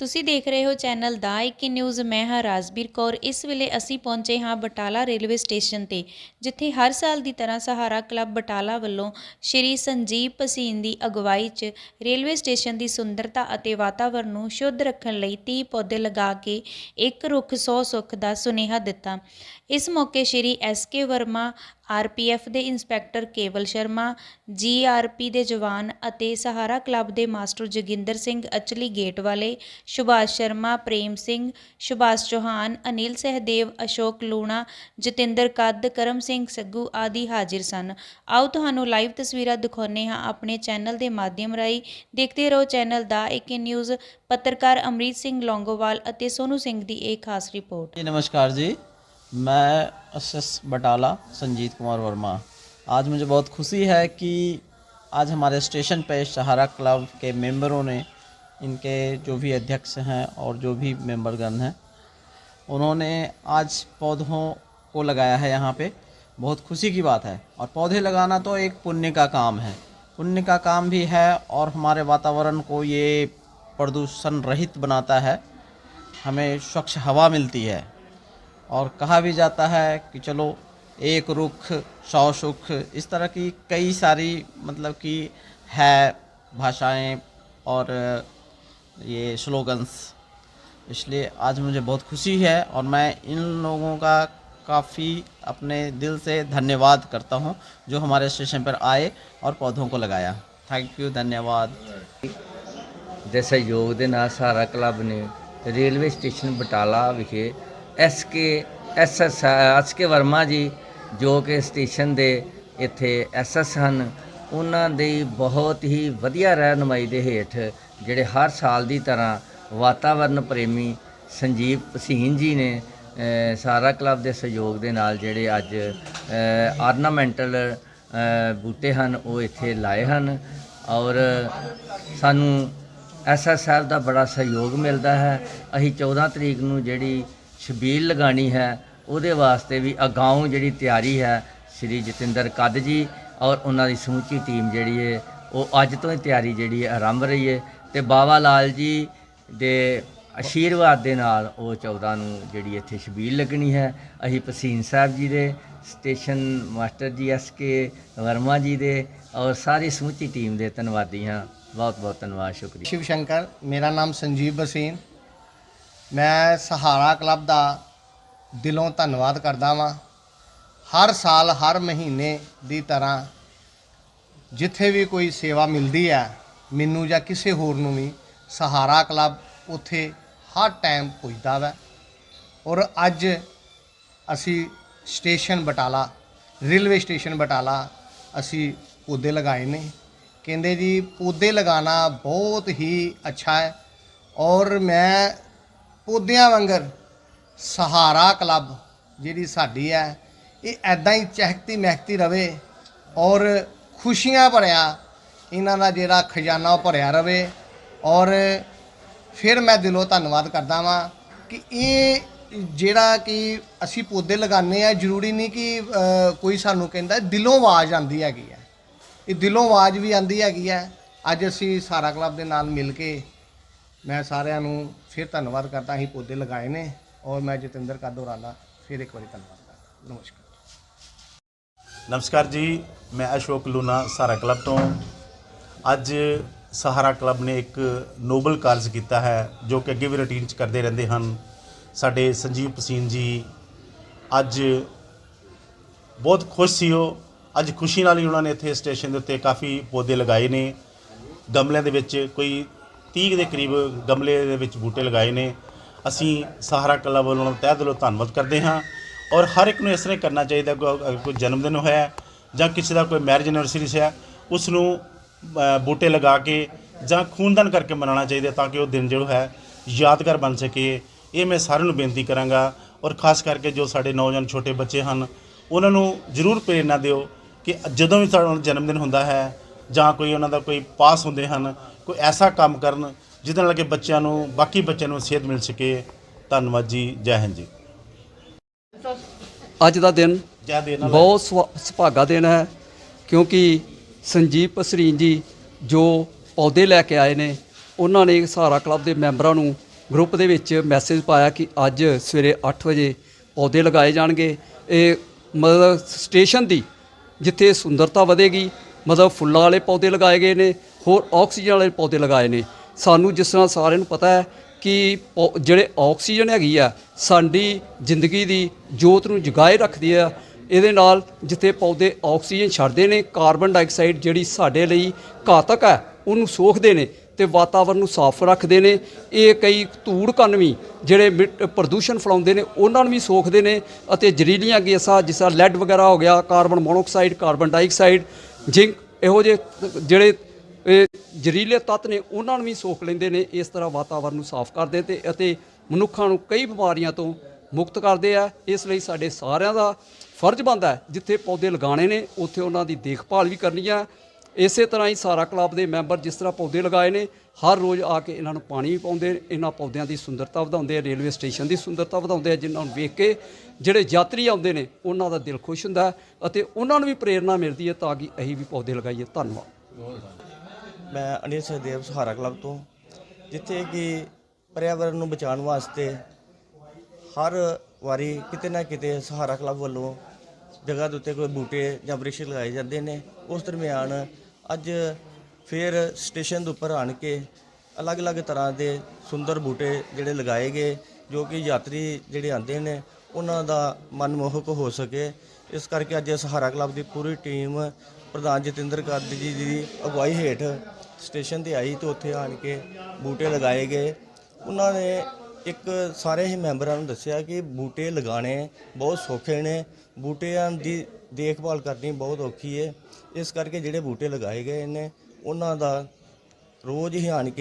ਤੁਸੀਂ ਦੇਖ ਰਹੇ ਹੋ ਚੈਨਲ ਦਾ ਇੱਕ ਨਿਊਜ਼, ਮੈਂ ਹਾਂ ਰਾਜਬੀਰ ਕੌਰ। ਇਸ ਵੇਲੇ ਅਸੀਂ ਪਹੁੰਚੇ ਹਾਂ ਬਟਾਲਾ ਰੇਲਵੇ ਸਟੇਸ਼ਨ ਤੇ, ਜਿੱਥੇ ਹਰ ਸਾਲ ਦੀ ਤਰ੍ਹਾਂ ਸਹਾਰਾ ਕਲੱਬ ਬਟਾਲਾ ਵੱਲੋਂ ਸ਼੍ਰੀ ਸੰਜੀਵ ਭਸੀਨ ਦੀ ਅਗਵਾਈ 'ਚ ਰੇਲਵੇ ਸਟੇਸ਼ਨ ਦੀ ਸੁੰਦਰਤਾ ਅਤੇ ਵਾਤਾਵਰਣ ਨੂੰ ਸ਼ੁੱਧ ਰੱਖਣ ਲਈ 30 ਪੌਦੇ ਲਗਾ ਕੇ ਇੱਕ ਰੁੱਖ 100 ਸੁੱਖ ਦਾ ਸੁਨੇਹਾ ਦਿੱਤਾ। ਇਸ ਮੌਕੇ Shri S K Verma R P RPF ਦੇ inspector Kewal Sharma ji R P ਦੇ ਜਵਾਨ ਅਤੇ ਸਹਾਰਾ ਕਲੱਬ ਦੇ ਮਾਸਟਰ ਜਗਿੰਦਰ ਸਿੰਘ ਅਚਲੀ ਗੇਟ ਵਾਲੇ ਸੁਭਾਸ਼ ਸ਼ਰਮਾ, ਪ੍ਰੇਮ ਸਿੰਘ, ਸੁਭਾਸ਼ ਚੋਹਾਨ, ਅਨਿਲ ਸਹਿਦੇਵ, ਅਸ਼ੋਕ ਲੂਣਾ, ਜਤਿੰਦਰ ਕੱਦ, ਕਰਮ ਸਿੰਘ ਸੱਗੂ ਆਦਿ ਹਾਜ਼ਰ ਸਨ। ਆਓ ਤੁਹਾਨੂੰ ਲਾਈਵ ਤਸਵੀਰਾਂ ਦਿਖਾਉਂਦੇ ਹਾਂ ਆਪਣੇ ਚੈਨਲ ਦੇ ਮਾਧਿਅਮ ਰਾਹੀਂ। ਦੇਖਦੇ ਰਹੋ ਚੈਨਲ ਦਾ ਇੱਕ ਨਿਊਜ਼, ਪੱਤਰਕਾਰ ਅਮਰੀਤ ਸਿੰਘ ਲੌਂਗੋਵਾਲ ਅਤੇ ਸੋਨੂ ਸਿੰਘ ਦੀ ਇਹ ਖਾਸ ਰਿਪੋਰਟ। ਜੀ, ਨਮਸਕਾਰ ਜੀ। मैं एस बटाला, संजीत कुमार वर्मा। आज मुझे बहुत खुशी है कि आज हमारे स्टेशन पे सहारा क्लब के मेंबरों ने, इनके जो भी अध्यक्ष हैं और जो भी मेंबरगण हैं, उन्होंने आज पौधों को लगाया है यहाँ पे। बहुत खुशी की बात है। और पौधे लगाना तो एक पुण्य का काम है। पुण्य का काम भी है और हमारे वातावरण को ये प्रदूषण रहित बनाता है। हमें स्वच्छ हवा मिलती है। और कहा भी जाता है कि चलो एक रुख सौ सुख इस तरह की कई सारी मतलब कि है भाषाएं और ये स्लोगन्स इसलिए आज मुझे बहुत खुशी है और मैं इन लोगों का काफ़ी अपने दिल से धन्यवाद करता हूँ जो हमारे स्टेशन पर आए और पौधों को लगाया थैंक यू धन्यवाद ਦੇ ਸਹਿਯੋਗ ਦੇ ਨਾਲ ਸਹਾਰਾ ਕਲੱਬ ਨੇ ਰੇਲਵੇ ਸਟੇਸ਼ਨ ਬਟਾਲਾ ਵਿਖੇ S K S S S K Verma ji, ਜੋ ਕਿ ਸਟੇਸ਼ਨ ਦੇ ਇੱਥੇ ਐਸ ਐਸ ਹਨ, ਉਹਨਾਂ ਦੀ ਬਹੁਤ ਹੀ ਵਧੀਆ ਰਹਿਨੁਮਾਈ ਦੇ ਹੇਠ, ਜਿਹੜੇ ਹਰ ਸਾਲ ਦੀ ਤਰ੍ਹਾਂ ਵਾਤਾਵਰਨ ਪ੍ਰੇਮੀ ਸੰਜੀਵ ਭਸੀਨ ਜੀ ਨੇ ਸਾਰਾ ਕਲੱਬ ਦੇ ਸਹਿਯੋਗ ਦੇ ਨਾਲ ਜਿਹੜੇ ਅੱਜ ਆਰਨਾਮੈਂਟਲ ਬੂਟੇ ਹਨ, ਉਹ ਇੱਥੇ ਲਾਏ ਹਨ ਔਰ ਸਾਨੂੰ ਐਸਐਸ ਸਾਹਿਬ ਦਾ ਬੜਾ ਸਹਿਯੋਗ ਮਿਲਦਾ ਹੈ। ਅਸੀਂ 14 ਤਰੀਕ ਨੂੰ ਜਿਹੜੀ ਛਬੀਲ ਲਗਾਣੀ ਹੈ, ਉਹਦੇ ਵਾਸਤੇ ਵੀ ਅਗਾਉਂ ਜਿਹੜੀ ਤਿਆਰੀ ਹੈ ਸ਼੍ਰੀ ਜਤਿੰਦਰ ਕੱਦ ਜੀ ਔਰ ਉਹਨਾਂ ਦੀ ਸਮੁੱਚੀ ਟੀਮ ਜਿਹੜੀ ਹੈ, ਉਹ ਅੱਜ ਤੋਂ ਹੀ ਤਿਆਰੀ ਜਿਹੜੀ ਹੈ ਆਰੰਭ ਰਹੀ ਹੈ ਤੇ ਬਾਬਾ ਲਾਲ ਜੀ ਦੇ ਆਸ਼ੀਰਵਾਦ ਦੇ ਨਾਲ ਉਹ 14 ਨੂੰ ਜਿਹੜੀ ਇੱਥੇ ਛਬੀਲ ਲੱਗਣੀ ਹੈ। ਅਸੀਂ ਪਸੀਨ ਸਾਹਿਬ ਜੀ ਦੇ, ਸਟੇਸ਼ਨ ਮਾਸਟਰ ਜੀ ਐਸ ਕੇ ਵਰਮਾ ਜੀ ਦੇ ਔਰ ਸਾਰੀ ਸਮੁੱਚੀ ਟੀਮ ਦੇ ਧੰਨਵਾਦੀ ਹਾਂ। ਬਹੁਤ ਬਹੁਤ ਧੰਨਵਾਦ, ਸ਼ੁਕਰੀਆ। ਸ਼ਿਵ ਸ਼ੰਕਰ, ਮੇਰਾ ਨਾਮ ਸੰਜੀਵ ਬਸੀਨ। ਮੈਂ ਸਹਾਰਾ ਕਲੱਬ ਦਾ ਦਿਲੋਂ ਧੰਨਵਾਦ ਕਰਦਾ ਵਾਂ। ਹਰ ਸਾਲ, ਹਰ ਮਹੀਨੇ ਦੀ ਤਰ੍ਹਾਂ ਜਿੱਥੇ ਵੀ ਕੋਈ ਸੇਵਾ ਮਿਲਦੀ ਹੈ, ਮੈਨੂੰ ਜਾਂ ਕਿਸੇ ਹੋਰ ਨੂੰ ਵੀ ਸਹਾਰਾ ਕਲੱਬ ਉੱਥੇ ਹਰ ਟਾਈਮ ਪੁੱਜਦਾ ਵੈ। ਔਰ ਅੱਜ ਅਸੀਂ station Batala, railway station Batala ਅਸੀਂ ਪੌਦੇ ਲਗਾਏ ਨੇ। ਕਹਿੰਦੇ ਜੀ, ਪੌਦੇ ਲਗਾਉਣਾ ਬਹੁਤ ਹੀ ਅੱਛਾ ਹੈ। ਔਰ ਮੈਂ ਪੌਦਿਆਂ ਵਾਂਗਰ ਸਹਾਰਾ ਕਲੱਬ ਜਿਹੜੀ ਸਾਡੀ ਹੈ, ਇਹ ਐਦਾਂ ਹੀ ਚਹਿਕਤੀ ਮਹਿਕਤੀ ਰਵੇ ਔਰ ਖੁਸ਼ੀਆਂ ਭਰਿਆ ਇਹਨਾਂ ਦਾ ਜਿਹੜਾ ਖਜ਼ਾਨਾ ਉਹ ਭਰਿਆ ਰਵੇ ਔਰ ਫਿਰ ਮੈਂ ਦਿਲੋਂ ਧੰਨਵਾਦ ਕਰਦਾ ਵਾਂ ਕਿ ਇਹ ਜਿਹੜਾ ਕਿ ਅਸੀਂ ਪੌਦੇ ਲਗਾਉਂਦੇ ਆ ਜ਼ਰੂਰੀ ਨਹੀਂ ਕਿ ਕੋਈ ਸਾਨੂੰ ਕਹਿੰਦਾ ਦਿਲੋਂ ਆਵਾਜ਼ ਆਂਦੀ ਹੈਗੀ ਹੈ। ਇਹ ਦਿਲੋਂ ਆਵਾਜ਼ ਵੀ ਆਂਦੀ ਹੈਗੀ ਹੈ। ਅੱਜ ਅਸੀਂ ਸਾਰਾ ਕਲੱਬ ਦੇ ਨਾਲ ਮਿਲ ਕੇ ਮੈਂ ਸਾਰਿਆਂ ਨੂੰ ਫਿਰ ਧੰਨਵਾਦ ਕਰਦਾ, ਅਸੀਂ ਪੌਦੇ ਲਗਾਏ ਨੇ ਔਰ ਮੈਂ ਜਤਿੰਦਰ ਕਾਦੋਰਾਨਾ ਫਿਰ ਇੱਕ ਵਾਰੀ ਧੰਨਵਾਦ ਕਰਦਾ। ਨਮਸਕਾਰ। ਨਮਸਕਾਰ ਜੀ, ਮੈਂ ਅਸ਼ੋਕ ਲੂਨਾ ਸਹਾਰਾ ਕਲੱਬ ਤੋਂ। ਅੱਜ ਸਹਾਰਾ ਕਲੱਬ ਨੇ ਇੱਕ ਨੋਬਲ ਕਾਰਜ ਕੀਤਾ ਹੈ, ਜੋ ਕਿ ਅੱਗੇ ਵੀ ਰੁਟੀਨ 'ਚ ਕਰਦੇ ਰਹਿੰਦੇ ਹਨ। ਸਾਡੇ ਸੰਜੀਵ ਪਸੀਨ ਜੀ, ਅੱਜ ਬਹੁਤ ਖੁਸ਼ ਸੀ ਉਹ। ਅੱਜ ਖੁਸ਼ੀ ਨਾਲ ਹੀ ਉਹਨਾਂ ਨੇ ਇੱਥੇ ਸਟੇਸ਼ਨ ਦੇ ਉੱਤੇ ਕਾਫੀ ਪੌਦੇ ਲਗਾਏ ਨੇ। ਗਮਲਿਆਂ ਦੇ ਵਿੱਚ ਕੋਈ 30 ਦੇ ਕਰੀਬ ਗਮਲੇ ਦੇ ਵਿੱਚ ਬੂਟੇ ਲਗਾਏ ਨੇ। ਅਸੀਂ ਸਹਾਰਾ ਕਲਾ ਵੱਲੋਂ ਤਹਿ ਦਿਲੋਂ ਧੰਨਵਾਦ ਕਰਦੇ ਹਾਂ ਔਰ ਹਰ ਇੱਕ ਨੂੰ ਇਸ ਤਰ੍ਹਾਂ ਕਰਨਾ ਚਾਹੀਦਾ ਕੋਈ ਕੋਈ ਜਨਮ ਦਿਨ ਹੋਇਆ ਜਾਂ ਕਿਸੇ ਦਾ ਕੋਈ ਮੈਰਿਜ ਐਨਵਰਸਰੀ ਹੈ, ਉਸ ਨੂੰ ਬੂਟੇ ਲਗਾ ਕੇ ਜਾਂ ਖੂਨਦਾਨ ਕਰਕੇ ਮਨਾਉਣਾ ਚਾਹੀਦਾ ਤਾਂ ਕਿ ਉਹ ਦਿਨ ਜਿਹੜਾ ਹੈ ਯਾਦਗਾਰ ਬਣ ਸਕੇ। ਇਹ ਮੈਂ ਸਾਰਿਆਂ ਨੂੰ ਬੇਨਤੀ ਕਰਾਂਗਾ ਔਰ ਖਾਸ ਕਰਕੇ ਜੋ ਸਾਡੇ ਨੌਜਵਾਨ ਛੋਟੇ ਬੱਚੇ ਹਨ, ਉਹਨਾਂ ਨੂੰ ਜ਼ਰੂਰ ਪ੍ਰੇਰਨਾ ਦਿਓ ਕਿ ਜਦੋਂ ਵੀ ਸਾਡਾ ਜਨਮ ਦਿਨ ਹੁੰਦਾ ਹੈ ਜਾਂ ਕੋਈ ਉਹਨਾਂ ਦਾ ਕੋਈ ਪਾਸ ਹੁੰਦੇ ਹਨ ਕੋਈ ਐਸਾ ਕੰਮ ਕਰਨ ਜਿਹਦੇ ਨਾਲ ਕਿ ਬੱਚਿਆਂ ਨੂੰ ਬਾਕੀ ਬੱਚਿਆਂ ਨੂੰ ਸੇਧ ਮਿਲ ਸਕੇ। ਧੰਨਵਾਦ ਜੀ ਜੈ ਹਿੰਦ ਜੀ। ਅੱਜ ਦਾ ਦਿਨ ਜੈ ਦੇ ਨਾਲ। ਬਹੁਤ ਸੁਭਾ- ਸੁਭਾਗਾ ਦਿਨ ਹੈ ਕਿਉਂਕਿ ਸੰਜੀਵ ਪਸਰੀਨ ਜੀ ਜੋ ਪੌਦੇ ਲੈ ਕੇ ਆਏ ਨੇ ਉਹਨਾਂ ਨੇ ਸਹਾਰਾ ਕਲੱਬ ਦੇ ਮੈਂਬਰਾਂ ਨੂੰ ਗਰੁੱਪ ਦੇ ਵਿੱਚ ਮੈਸੇਜ ਪਾਇਆ ਕਿ ਅੱਜ ਸਵੇਰੇ 8 ਵਜੇ ਪੌਦੇ ਲਗਾਏ ਜਾਣਗੇ। ਇਹ ਮਤਲਬ ਸਟੇਸ਼ਨ ਦੀ ਜਿੱਥੇ ਸੁੰਦਰਤਾ ਵਧੇਗੀ ਮਤਲਬ ਫੁੱਲਾਂ ਵਾਲੇ ਪੌਦੇ ਲਗਾਏ ਗਏ ਨੇ ਹੋਰ ਆਕਸੀਜਨ ਵਾਲੇ ਪੌਦੇ ਲਗਾਏ ਨੇ। ਸਾਨੂੰ ਜਿਸ ਤਰ੍ਹਾਂ ਸਾਰਿਆਂ ਨੂੰ ਪਤਾ ਹੈ ਕਿ ਪੌ- ਜਿਹੜੇ ਆਕਸੀਜਨ ਹੈਗੀ ਆ, ਸਾਡੀ ਜ਼ਿੰਦਗੀ ਦੀ ਜੋਤ ਨੂੰ ਜਗਾਏ ਰੱਖਦੀ ਆ। ਇਹਦੇ ਨਾਲ ਜਿੱਥੇ ਪੌਦੇ ਆਕਸੀਜਨ ਛੱਡਦੇ ਨੇ, ਕਾਰਬਨ ਡਾਈਆਕਸਾਈਡ ਜਿਹੜੀ ਸਾਡੇ ਲਈ ਘਾਤਕ ਹੈ, ਉਹਨੂੰ ਸੋਖਦੇ ਨੇ ਤੇ ਵਾਤਾਵਰਨ ਨੂੰ ਸਾਫ਼ ਰੱਖਦੇ ਨੇ। ਇਹ ਕਈ ਧੂੜ ਕਣ ਵੀ ਜਿਹੜੇ ਮਿੱਟ- ਪ੍ਰਦੂਸ਼ਣ ਫੈਲਾਉਂਦੇ ਨੇ, ਉਹਨਾਂ ਨੂੰ ਵੀ ਸੋਖਦੇ ਨੇ ਅਤੇ ਜ਼ਹਿਰੀਲੀਆਂ ਗੈਸਾਂ ਜਿਸ ਤਰ੍ਹਾਂ ਲੈਡ ਵਗੈਰਾ ਹੋ ਗਿਆ, carbon monoxide carbon dioxide, zinc, ਇਹੋ ਜਿਹੇ ਜਿਹੜੇ ਇਹ ਜ਼ਹਿਰੀਲੇ ਤੱਤ ਨੇ, ਉਹਨਾਂ ਨੂੰ ਵੀ ਸੋਖ ਲੈਂਦੇ ਨੇ, ਇਸ ਤਰ੍ਹਾਂ ਵਾਤਾਵਰਨ ਨੂੰ ਸਾਫ਼ ਕਰਦੇ ਤੇ ਅਤੇ ਮਨੁੱਖਾਂ ਨੂੰ ਕਈ ਬਿਮਾਰੀਆਂ ਤੋਂ ਮੁਕਤ ਕਰਦੇ ਆ। ਇਸ ਲਈ ਸਾਡੇ ਸਾਰਿਆਂ ਦਾ ਫਰਜ਼ ਬਣਦਾ ਜਿੱਥੇ ਪੌਦੇ ਲਗਾਉਣੇ ਨੇ, ਉੱਥੇ ਉਹਨਾਂ ਦੀ ਦੇਖਭਾਲ ਵੀ ਕਰਨੀ ਆ। ਇਸੇ ਤਰ੍ਹਾਂ ਹੀ ਸਾਰਾ ਕਲੱਬ ਦੇ ਮੈਂਬਰ ਜਿਸ ਤਰ੍ਹਾਂ ਪੌਦੇ ਲਗਾਏ ਨੇ, ਹਰ ਰੋਜ਼ ਆ ਕੇ ਇਹਨਾਂ ਨੂੰ ਪਾਣੀ ਵੀ ਪਾਉਂਦੇ ਇਹਨਾਂ ਪੌਦਿਆਂ ਦੀ ਸੁੰਦਰਤਾ ਵਧਾਉਂਦੇ ਆ, ਰੇਲਵੇ ਸਟੇਸ਼ਨ ਦੀ ਸੁੰਦਰਤਾ ਵਧਾਉਂਦੇ ਆ, ਜਿਨ੍ਹਾਂ ਨੂੰ ਵੇਖ ਕੇ ਜਿਹੜੇ ਯਾਤਰੀ ਆਉਂਦੇ ਨੇ, ਉਹਨਾਂ ਦਾ ਦਿਲ ਖੁਸ਼ ਹੁੰਦਾ ਅਤੇ ਉਹਨਾਂ ਨੂੰ ਵੀ ਪ੍ਰੇਰਣਾ ਮਿਲਦੀ ਹੈ ਤਾਂ ਕਿ ਅਸੀਂ ਵੀ ਪੌਦੇ ਲਗਾਈਏ। ਧੰਨਵਾਦ। ਮੈਂ ਅਨਿਲ ਸਹਦੇਵ ਸਹਾਰਾ ਕਲੱਬ ਤੋਂ, ਜਿੱਥੇ ਕਿ ਪਰਿਆਵਰਨ ਨੂੰ ਬਚਾਉਣ ਵਾਸਤੇ ਹਰ ਵਾਰੀ ਕਿਤੇ ਨਾ ਕਿਤੇ ਸਹਾਰਾ ਕਲੱਬ ਵੱਲੋਂ ਜਗ੍ਹਾ ਦੇ ਉੱਤੇ ਕੋਈ ਬੂਟੇ ਜਾਂ ਬ੍ਰਿਸ਼ ਲਗਾਏ ਜਾਂਦੇ ਨੇ। ਉਸ ਦਰਮਿਆਨ ਅੱਜ ਫਿਰ ਸਟੇਸ਼ਨ ਦੇ ਉੱਪਰ ਆਣ ਕੇ ਅਲੱਗ-ਅਲੱਗ ਤਰ੍ਹਾਂ ਦੇ ਸੁੰਦਰ ਬੂਟੇ ਜਿਹੜੇ ਲਗਾਏ ਗਏ, ਜੋ ਕਿ ਯਾਤਰੀ ਜਿਹੜੇ ਆਉਂਦੇ ਨੇ, ਉਹਨਾਂ ਦਾ ਮਨਮੋਹਕ ਹੋ ਸਕੇ। ਇਸ ਕਰਕੇ ਅੱਜ ਸਹਾਰਾ ਕਲੱਬ ਦੀ ਪੂਰੀ ਟੀਮ ਪ੍ਰਧਾਨ ਜਤਿੰਦਰ ਕਾਦੀ ਜੀ ਦੀ ਅਗਵਾਈ ਹੇਠ ਸਟੇਸ਼ਨ ਤੇ ਆਈ ਤੇ ਉੱਥੇ ਆਣ ਕੇ ਬੂਟੇ ਲਗਾਏ ਗਏ। ਉਹਨਾਂ ਨੇ ਇੱਕ ਸਾਰੇ ਹੀ ਮੈਂਬਰਾਂ ਨੂੰ ਦੱਸਿਆ ਕਿ ਬੂਟੇ ਲਗਾਉਣੇ ਬਹੁਤ ਸੌਖੇ ਨੇ, ਬੂਟਿਆਂ ਦੀ ਦੇਖਭਾਲ ਕਰਨੀ ਬਹੁਤ ਔਖੀ ਹੈ ਇਸ ਕਰਕੇ ਜਿਹੜੇ ਬੂਟੇ ਲਗਾਏ ਗਏ ਨੇ, ਉਹਨਾਂ ਦਾ ਰੋਜ਼ ਹੀ ਆਣ ਕੇ